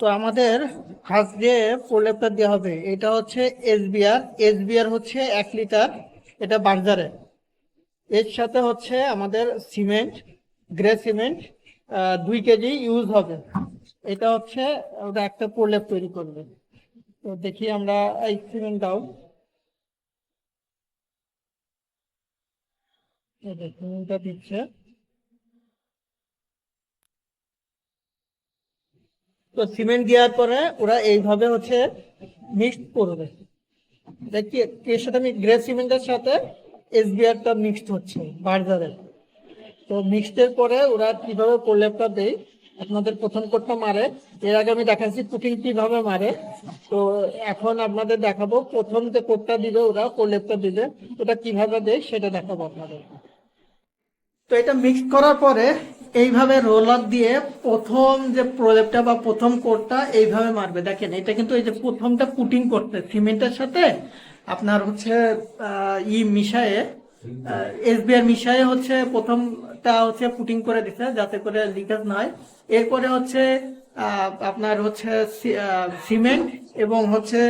তো আমাদের ফার্স্ট যে প্রলেপটা দেওয়া হবে। এটা হচ্ছে এসবিআর। এসবিআর হচ্ছে এক লিটার, এটা বার্জারে। এর সাথে হচ্ছে আমাদের সিমেন্ট, গ্রে সিমেন্ট দুই কেজি ইউজ হবে। এটা হচ্ছে ওটা একটা প্রলেপ তৈরি করবে। তো দেখি আমরা এই সিমেন্ট দাও। সিমেন্টটা দিচ্ছে। তো সিমেন্ট দেওয়ার পরে ওরা এইভাবে হচ্ছে মিক্সড করবে। দেখি এর সাথে আমি গ্রে সিমেন্টের সাথে এসবিআরটা মিক্সড হচ্ছে বার্জারের তো মিক্সডের পরে ওরা কীভাবে প্রলেপটা দেয়, আপনাদের প্রথম কোটটা মারে। এর আগে আমি দেখাচ্ছি কুকিং কীভাবে মারে। তো এখন আপনাদের দেখাবো, প্রথম যে কোটটা দিবে ওরা, প্রলেপটা দিবে, ওটা কীভাবে দেয় সেটা দেখাবো আপনাদের। তো এটা মিক্স করার পরে এইভাবে রোলার দিয়ে প্রথম যে প্রলেপটা বা প্রথম কোটটা এইভাবে মারবে। দেখেন, এটা কিন্তু এই যে প্রথমটা পুটিং করতে সিমেন্টের সাথে আপনার হচ্ছে ই মিশায়ে এসবিআর মিশায়ে হচ্ছে প্রথমটা হচ্ছে পুটিং করে দিছে যাতে করে লিকেজ না হয় এরপরে হচ্ছে আপনার হচ্ছে সিমেন্ট এবং হচ্ছে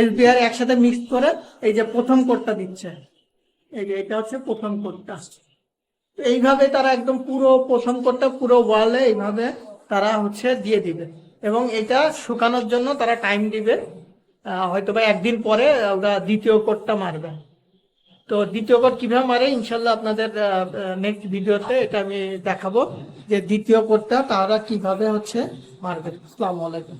এসবিআর একসাথে মিক্স করে এই যে প্রথম কোটটা দিচ্ছে। এই যে এটা হচ্ছে প্রথম কোটটা এইভাবে তারা একদম পুরো প্রথম কোটটা পুরো ওয়ালে এইভাবে তারা হচ্ছে দিয়ে দিবে। এবং এটা শুকানোর জন্য তারা টাইম দিবে। হয়তো বা একদিন পরে ওরা দ্বিতীয় কোটটা মারবে। তো দ্বিতীয় কোট কীভাবে মারে ইনশাল্লাহ আপনাদের নেক্সট ভিডিওতে এটা আমি দেখাবো যে দ্বিতীয় কোটটা তারা কীভাবে হচ্ছে মারবে। আসসালামু আলাইকুম।